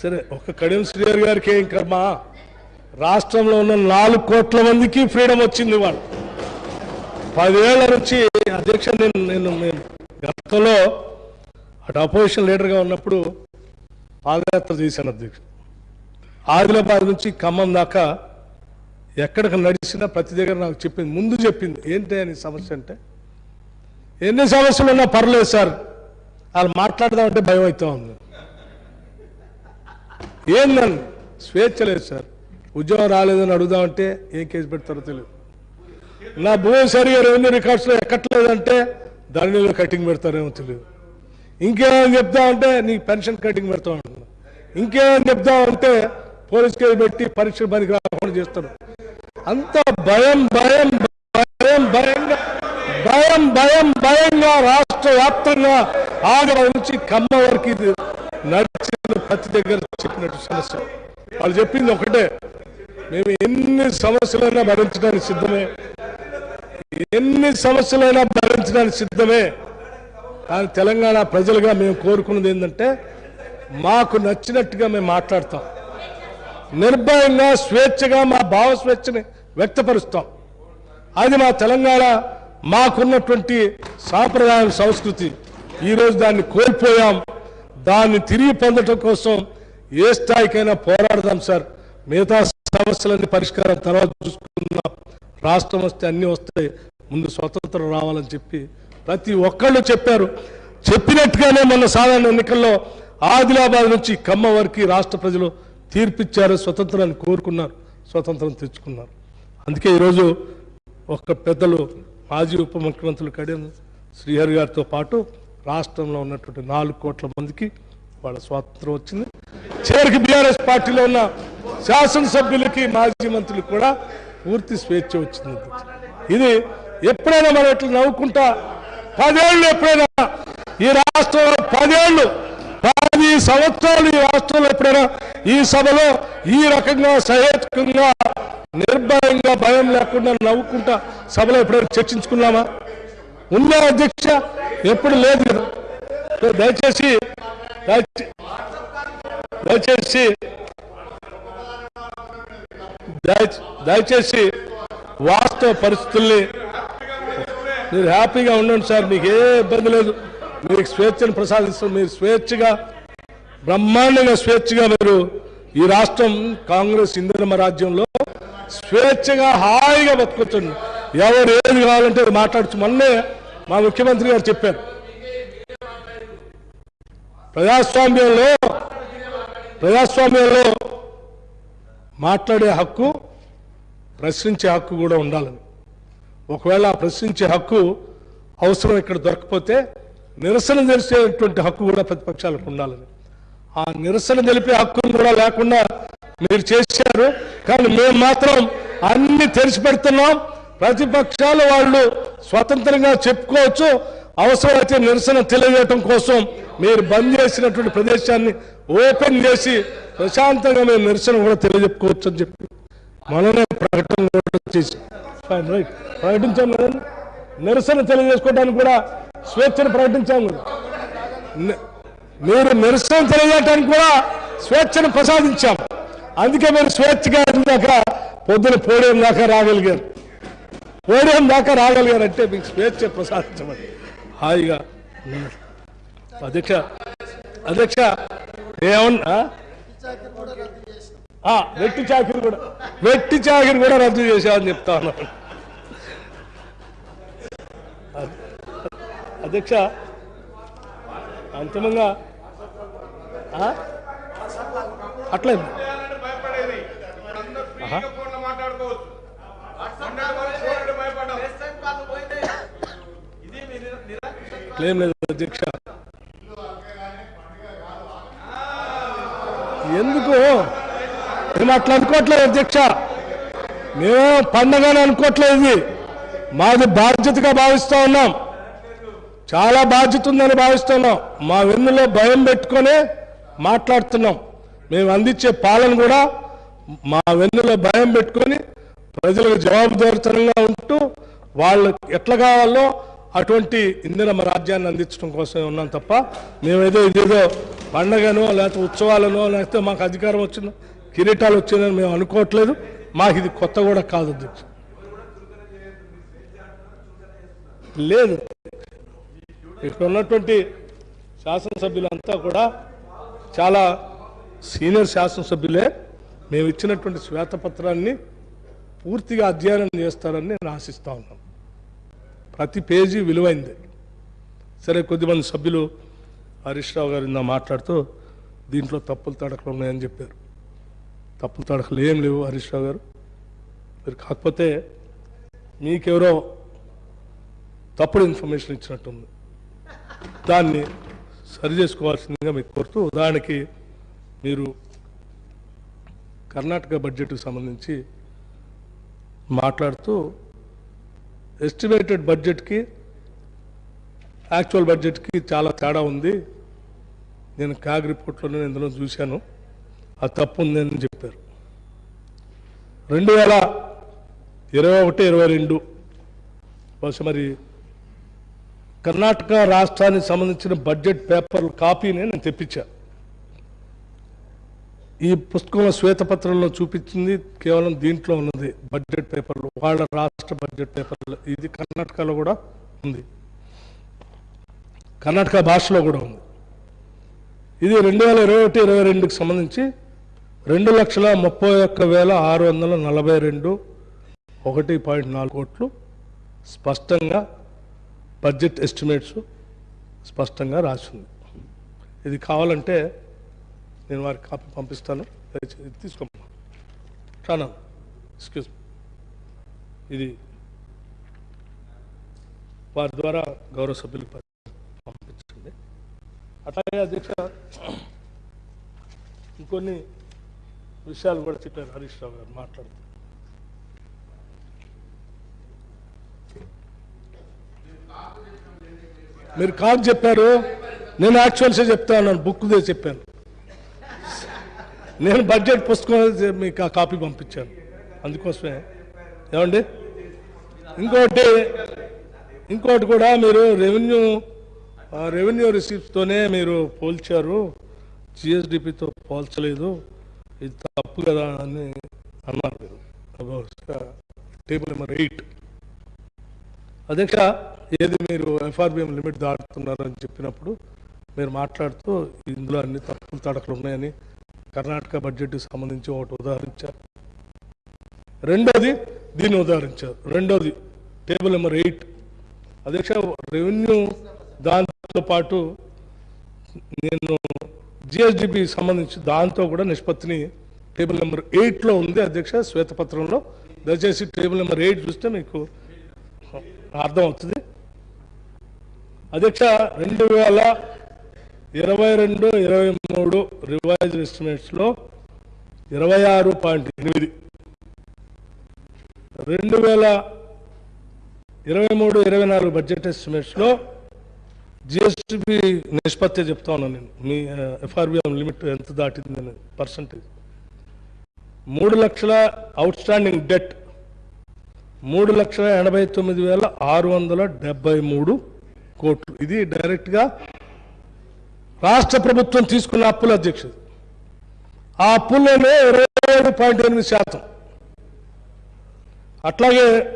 సరే ఒక కడియం శ్రీహర్ గారికి ఏం కర్మ? రాష్ట్రంలో ఉన్న నాలుగు కోట్ల మందికి ఫ్రీడమ్ వచ్చింది వాళ్ళు పదివేళ్ళ నుంచి అధ్యక్ష నేను నేను నేను గతంలో అటు అపోజిషన్ లీడర్గా ఉన్నప్పుడు పాదయాత్ర చేశాను అధ్యక్ష. ఆదిలాబాద్ నుంచి ఖమ్మం దాకా ఎక్కడికి నడిచినా ప్రతి దగ్గర నాకు చెప్పింది ముందు చెప్పింది ఏంటి అని సమస్య అంటే? ఎన్ని సమస్యలు ఉన్నా పర్లేదు సార్. వాళ్ళు మాట్లాడదామంటే భయం అవుతా ఉంది. ఏం నన్ను? స్వేచ్ఛ లేదు సార్. ఉద్యోగం రాలేదని అడుగుదామంటే ఏం కేసు పెడతారో తెలియదు. నా భూమి సరిగా రెవెన్యూ రికార్డ్స్లో ఎక్కట్లేదంటే ధరణిలో కటింగ్ పెడతారేమో తెలియదు. ఇంకేమైనా చెప్తామంటే నీకు పెన్షన్ కటింగ్ పెడతాం అంటున్నా ఇంకేమైనా చెప్తామంటే పోలీస్ కేసు పెట్టి పరీక్షలు పనికి రాకుండా చేస్తారు అంత భయం భయం భయం భయంగా భయం భయం భయంగా రాష్ట్ర వ్యాప్తంగా ఆగడ నుంచి కమ్మ వరకు ఇది నడిచిన ప్రతి దగ్గర చెప్పినట్టు సమస్య. వాళ్ళు చెప్పింది ఒకటే మేము ఎన్ని సమస్యలైనా భరించడానికి సిద్ధమే. ఎన్ని సమస్యలైనా భరించడానికి సిద్ధమే. కానీ తెలంగాణ ప్రజలుగా మేము కోరుకున్నది ఏంటంటే మాకు నచ్చినట్టుగా మేము మాట్లాడతాం. నిర్భయంగా స్వేచ్ఛగా మా భావ స్వేచ్ఛని వ్యక్తపరుస్తాం. అది మా తెలంగాణ మాకున్నటువంటి సాంప్రదాయం సంస్కృతి. ఈరోజు దాన్ని కోల్పోయాం. దాన్ని తిరిగి పొందటం కోసం ఏ స్థాయికైనా పోరాడదాం సార్. మిగతా సమస్యలన్నీ పరిష్కారం తర్వాత చూసుకుందాం. రాష్ట్రం వస్తే అన్నీ వస్తాయి. ముందు స్వతంత్రం రావాలని చెప్పి ప్రతి ఒక్కళ్ళు చెప్పారు. చెప్పినట్టుగానే మొన్న సాధారణ ఎన్నికల్లో ఆదిలాబాద్ నుంచి ఖమ్మం వరకు రాష్ట్ర ప్రజలు తీర్పిచ్చారు స్వతంత్రాన్ని కోరుకున్నారు స్వతంత్రం తెచ్చుకున్నారు. అందుకే ఈరోజు ఒక పెద్దలు మాజీ ఉప ముఖ్యమంత్రులు కడియం శ్రీహరి గారితో పాటు రాష్ట్రంలో ఉన్నటువంటి నాలుగు కోట్ల మందికి వాళ్ళ స్వాతంత్రం వచ్చింది. చివరికి బీఆర్ఎస్ పార్టీలో ఉన్న శాసనసభ్యులకి మాజీ మంత్రులకు కూడా పూర్తి స్వేచ్ఛ వచ్చింది. ఇది ఎప్పుడైనా మనం ఇట్లా నవ్వుకుంటా పదేళ్ళు ఎప్పుడైనా ఈ రాష్ట్రంలో పదేళ్ళు సంవత్సరాలు ఈ రాష్ట్రంలో ఎప్పుడైనా ఈ సభలో ఈ రకంగా సహేతుకంగా నిర్భయంగా భయం లేకుండా నవ్వుకుంటా సభలో ఎప్పుడైనా చర్చించుకున్నామా? ఉందా అధ్యక్ష? ఎప్పుడు లేదు కదా. దయచేసి దయచేసి దయచేసి వాస్తవ పరిస్థితుల్ని మీరు హ్యాపీగా ఉండండి సార్ మీకు ఏ ఇబ్బంది లేదు. మీకు స్వేచ్ఛను ప్రసాదిస్తాం మీరు స్వేచ్ఛగా బ్రహ్మాండంగా స్వేచ్ఛగా మీరు ఈ రాష్ట్రం కాంగ్రెస్ ఇందిరమ్మ రాజ్యంలో స్వేచ్ఛగా హాయిగా బతుకుతుంది ఎవరు ఏది కావాలంటే అది మాట్లాడచ్చు మొన్నే మా ముఖ్యమంత్రి గారు చెప్పారు. ప్రజాస్వామ్యంలో ప్రజాస్వామ్యంలో మాట్లాడే హక్కు ప్రశ్నించే హక్కు కూడా ఉండాలని. ఒకవేళ ప్రశ్నించే హక్కు అవసరం ఇక్కడ దొరకపోతే నిరసన తెలిసేటువంటి హక్కు కూడా ప్రతిపక్షాలకు ఉండాలని. ఆ నిరసన తెలిపే హక్కును కూడా లేకుండా మీరు చేశారు. కానీ మేము మాత్రం అన్ని తెరిచిపెడుతున్నాం పెడుతున్నాం. ప్రతిపక్షాలు వాళ్ళు స్వతంత్రంగా చెప్పుకోవచ్చు. అవసరమైతే నిరసన తెలియజేయటం కోసం మీరు బంద్ చేసినటువంటి ప్రదేశాన్ని ఓపెన్ చేసి ప్రశాంతంగా మేము నిరసన కూడా తెలియజెప్పుకోవచ్చు అని చెప్పి మననే ప్రకటన కూడా చేసి రైట్ ప్రకటించాం కదండి. నిరసన తెలియజేసుకోవడానికి కూడా స్వేచ్ఛను ప్రకటించాం కదా. మీరు నిరసన తెలియజేయడానికి కూడా స్వేచ్ఛను ప్రసాదించాం. అందుకే మీరు స్వేచ్ఛగా ఇందాక పొద్దున పోడియం దాకా రాగలిగారు. పోడియం దాకా రాగలిగారు అంటే మీకు స్వేచ్ఛ ప్రసాదించమని. హాయిగా. అధ్యక్ష అధ్యక్ష ఏమన్నా? ఆ, వెట్టి చాకిరి కూడా వెట్టి చాకిరి కూడా రద్దు చేశామని చెప్తా ఉన్నాను. అధ్యక్ష అంతిమంగా నిరాకరణ క్లెయిమ్ లేదు అధ్యక్ష ఎందుకు? మేము అట్లా అనుకోవట్లేదు అధ్యక్ష మేము పండగని అనుకోవట్లేదు ఇది. మాది బాధ్యతగా భావిస్తా ఉన్నాం. చాలా బాధ్యత ఉందని భావిస్తున్నాం మా వెన్నులో భయం పెట్టుకొని మాట్లాడుతున్నాం. మేము అందించే పాలన కూడా మా వెన్నులో భయం పెట్టుకొని ప్రజలకు జవాబుదారితనంగా ఉంటూ వాళ్ళు ఎట్లా కావాలో అటువంటి ఇందిరమ్మ రాజ్యాన్ని అందించడం కోసమే ఉన్నాం తప్ప మేమేదో ఇదేదో పండగనో లేకపోతే ఉత్సవాలనో లేకపోతే మాకు అధికారం వచ్చిన కిరీటాలు వచ్చిందని మేము అనుకోవట్లేదు. మాకు ఇది కొత్త కూడా కాదు అధ్యక్ష. లేదు. ఇక్కడ ఉన్నటువంటి శాసనసభ్యులంతా కూడా చాలా సీనియర్ శాసనసభ్యులే. మేము ఇచ్చినటువంటి శ్వేతపత్రాన్ని పూర్తిగా అధ్యయనం చేస్తారని నేను ఆశిస్తూ ఉన్నాను. ప్రతి పేజీ విలువైంది. సరే కొద్దిమంది సభ్యులు హరీష్ రావు గారు ఇందా మాట్లాడుతూ దీంట్లో తప్పులు తడకలు ఉన్నాయని చెప్పారు. తప్పులు తడకలు ఏం లేవు హరీష్ రావు గారు. మీరు కాకపోతే మీకెవరో తప్పుడు ఇన్ఫర్మేషన్ ఇచ్చినట్టుంది. దాన్ని సరి చేసుకోవాల్సిందిగా మీకు కోరుతూ ఉదాహరణకి మీరు కర్ణాటక బడ్జెట్కి సంబంధించి మాట్లాడుతూ ఎస్టిమేటెడ్ బడ్జెట్కి యాక్చువల్ బడ్జెట్కి చాలా తేడా ఉంది. నేను క్యాగ్ రిపోర్ట్లోనే ఇందులో చూశాను. అది తప్పు ఉంది అని చెప్పారు. రెండు వేల ఇరవై ఒకటి ఇరవై రెండు. బహుశా మరి కర్ణాటక రాష్ట్రానికి సంబంధించిన బడ్జెట్ పేపర్ కాపీని నేను తెప్పించా. ఈ పుస్తకంలో శ్వేతపత్రంలో చూపించింది కేవలం దీంట్లో ఉన్నది బడ్జెట్ పేపర్లు వాళ్ళ రాష్ట్ర బడ్జెట్ పేపర్లు. ఇది కర్ణాటకలో కూడా ఉంది. కర్ణాటక భాషలో కూడా ఉంది. ఇది రెండు వేల ఇరవై ఒకటి ఇరవై రెండుకి సంబంధించి రెండు లక్షల ముప్పై ఒక్క వేల ఆరు వందల నలభై రెండు ఒకటి పాయింట్ నాలుగు కోట్లు స్పష్టంగా బడ్జెట్ ఎస్టిమేట్స్ స్పష్టంగా రాసింది. ఇది కావాలంటే నేను వారికి కాపీ పంపిస్తాను. దయచేసి తీసుకోమ్మా రానా ఎక్స్క్యూజ్ ఇది వారి ద్వారా గౌరవ సభ్యులకు పంపించండి. అట్లాగే అధ్యక్ష ఇంకొన్ని విషయాలు కూడా చెప్పారు హరీష్ రావు గారు మాట్లాడుతూ. మీరు కాదు చెప్పారు. నేను యాక్చువల్సే చెప్తా ఉన్నాను. బుక్ చెప్పాను. నేను బడ్జెట్ పుస్తకం మీకు ఆ కాపీ పంపించాను. అందుకోసమే. ఏమండి? ఇంకోటి ఇంకోటి కూడా మీరు రెవెన్యూ రెవెన్యూ రిసీప్స్తోనే మీరు పోల్చారు. జిఎస్డిపితో పోల్చలేదు. ఇది తప్పు కదా అని అన్నారు మీరు. టేబుల్ నెంబర్ ఎయిట్ అధ్యక్ష ఏది మీరు ఎఫ్ఆర్బిఎం లిమిట్ దాటుతున్నారని చెప్పినప్పుడు మీరు మాట్లాడుతూ ఇందులో అన్ని తప్పులు తడకలు ఉన్నాయని కర్ణాటక బడ్జెట్కి సంబంధించి ఒకటి ఉదాహరించారు. రెండోది దీన్ని ఉదాహరించారు. రెండోది టేబుల్ నెంబర్ ఎయిట్. అధ్యక్ష రెవెన్యూ దాంతో పాటు నేను జిఎస్డిపి సంబంధించి దాంతో కూడా నిష్పత్తిని టేబుల్ నెంబర్ ఎయిట్లో ఉంది అధ్యక్ష శ్వేతపత్రంలో. దయచేసి టేబుల్ నెంబర్ ఎయిట్ చూస్తే మీకు అర్థం అవుతుంది అధ్యక్ష రెండు వేల ఇరవై రెండు ఇరవై మూడు రివైజ్ ఎస్టిమేట్స్లో ఇరవై ఆరు పాయింట్ ఎనిమిది. రెండు వేల ఇరవై మూడు ఇరవై నాలుగు బడ్జెట్ ఎస్టిమేట్స్లో జిఎస్టిపి నిష్పత్తి చెప్తా ఉన్నాను నేను. మీ ఎఫ్ఆర్బిఎం లిమిట్ ఎంత దాటిందని పర్సంటేజ్. మూడు లక్షల అవుట్ స్టాండింగ్ డెట్ మూడు లక్షల ఎనభై తొమ్మిది వేల ఆరు వందల డెబ్బై మూడు కోట్లు ఇది డైరెక్ట్గా రాష్ట్ర ప్రభుత్వం తీసుకున్న అప్పుల అధ్యక్షుడు. ఆ అప్పుల్లోనే ఇరవై ఏడు పాయింట్ ఎనిమిది శాతం. అట్లాగే